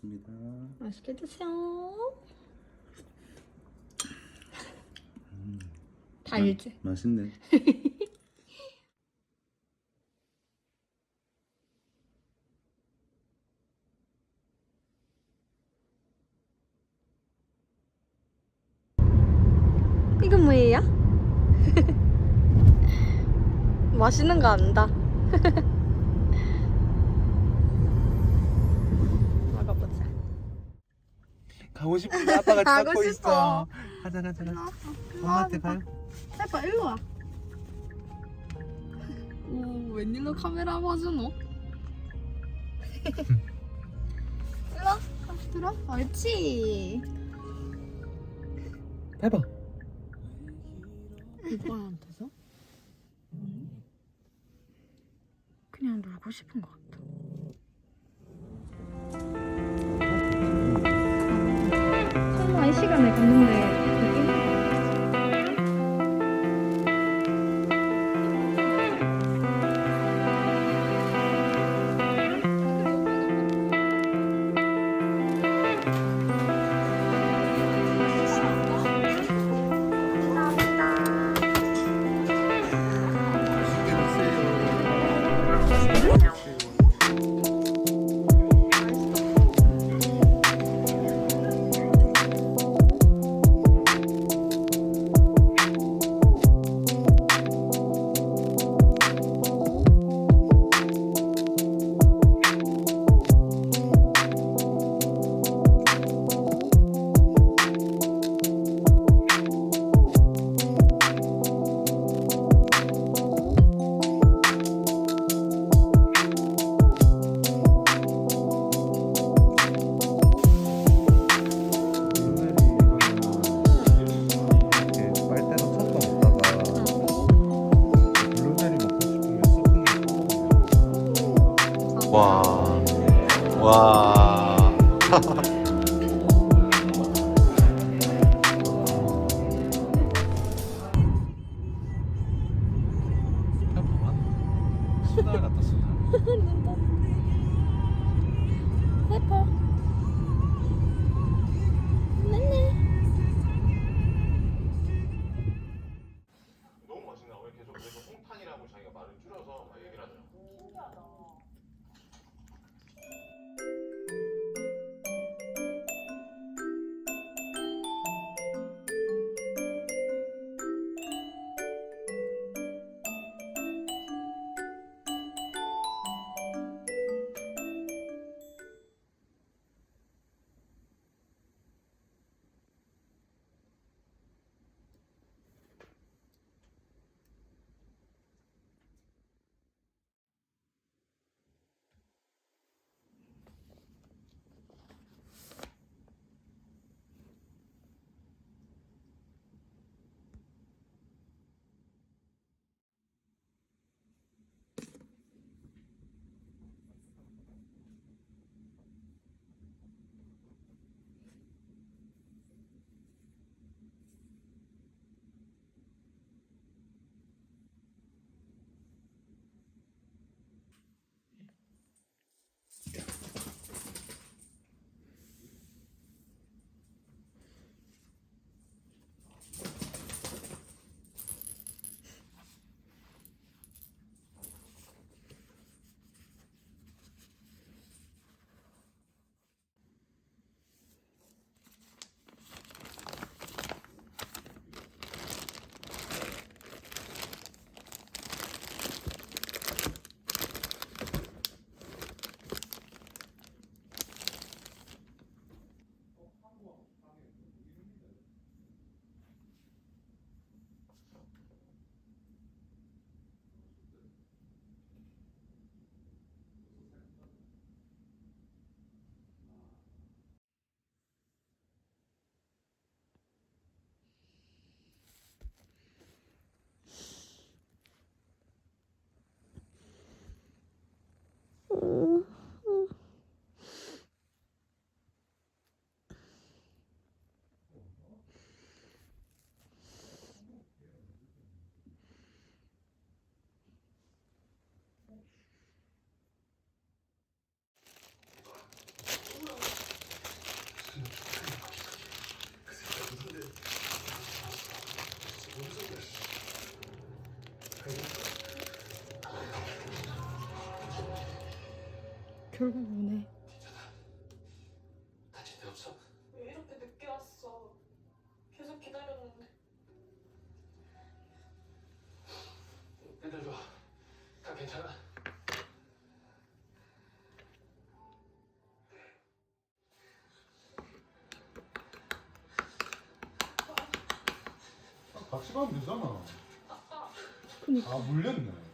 먹겠습니다. 맛있게 드세요. 달지? 맛있네. 이건 뭐예요? 맛있는 거 안다. 가고 싶은데 아빠가 가고 찾고 싶어. 있어. 가자 가자 가자. 엄마한테 가요. 해봐 일로 와. 오 웬일로 카메라 봐주노? 일로 와. 들어. 옳지. 해봐. 오빠한테서? 그냥 놀고 싶은 것 같아. 이 시간에 갔는데 결국 오네. 다칠 데 없어? 왜 이렇게 늦게 왔어? 계속 기다렸는데. 애들 좋아. 다 괜찮아? 같이 가면 되잖아. 아 물렸네.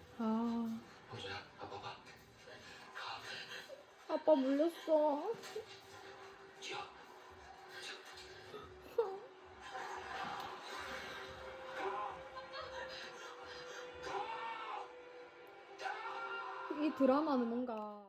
아빠 물렸어. 이 드라마는 뭔가.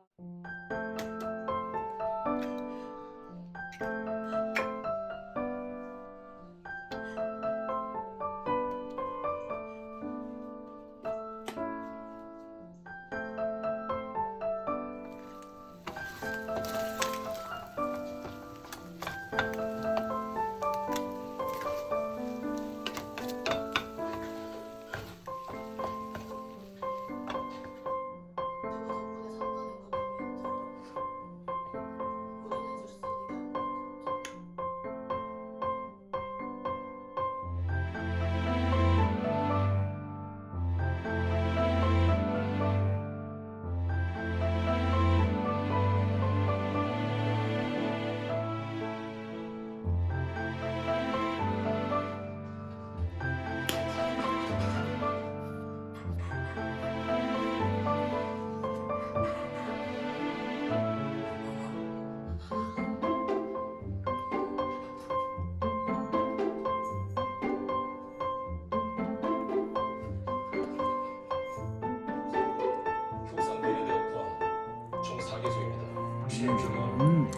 음.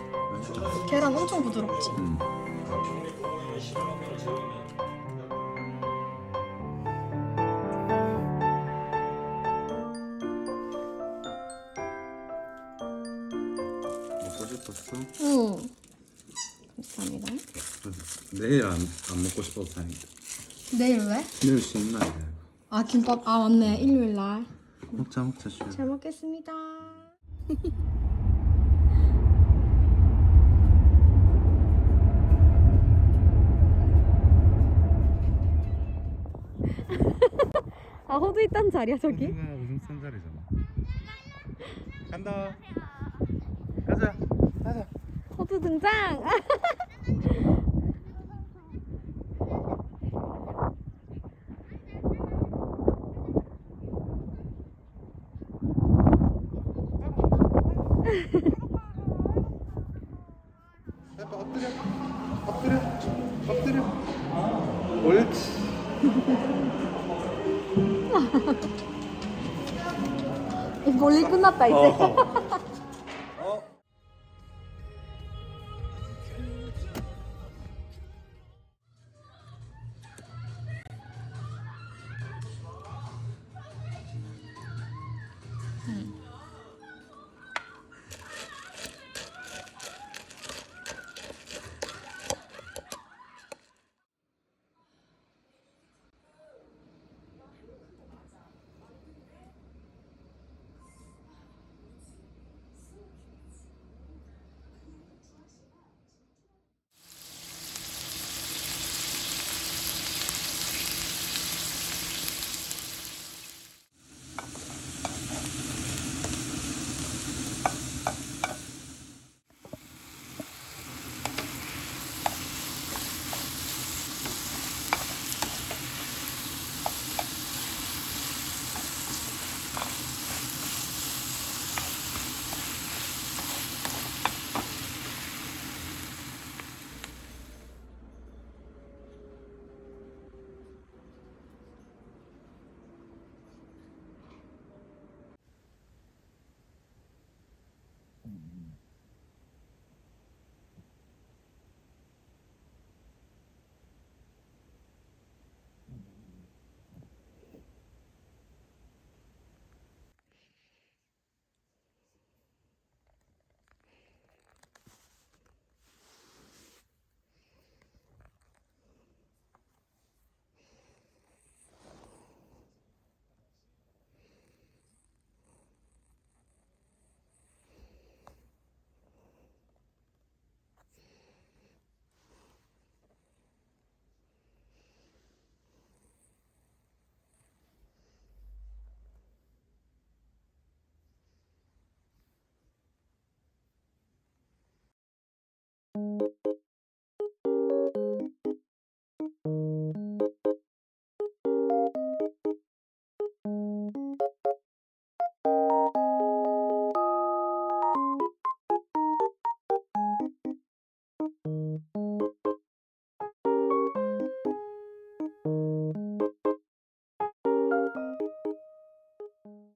계란 엄청 부드럽지? 먹고 싶었어? 응. 감사합니다. 내일 안, 안 먹고 싶어서 다행이다. 내일 왜? 내일 쉬는 날이야. 아, 김밥. 아, 맞네. 일요일 날. 먹자 먹자 쉬어. 잘 먹겠습니다. 아, 호두 있단 자리야, 저기? 호두가 우승 쓴 자리잖아. 간다. 가자. 가자. 호두 등장! 엎드려. 엎드려. 엎드려. 옳지. 볼일 끝났다, 이제. 어.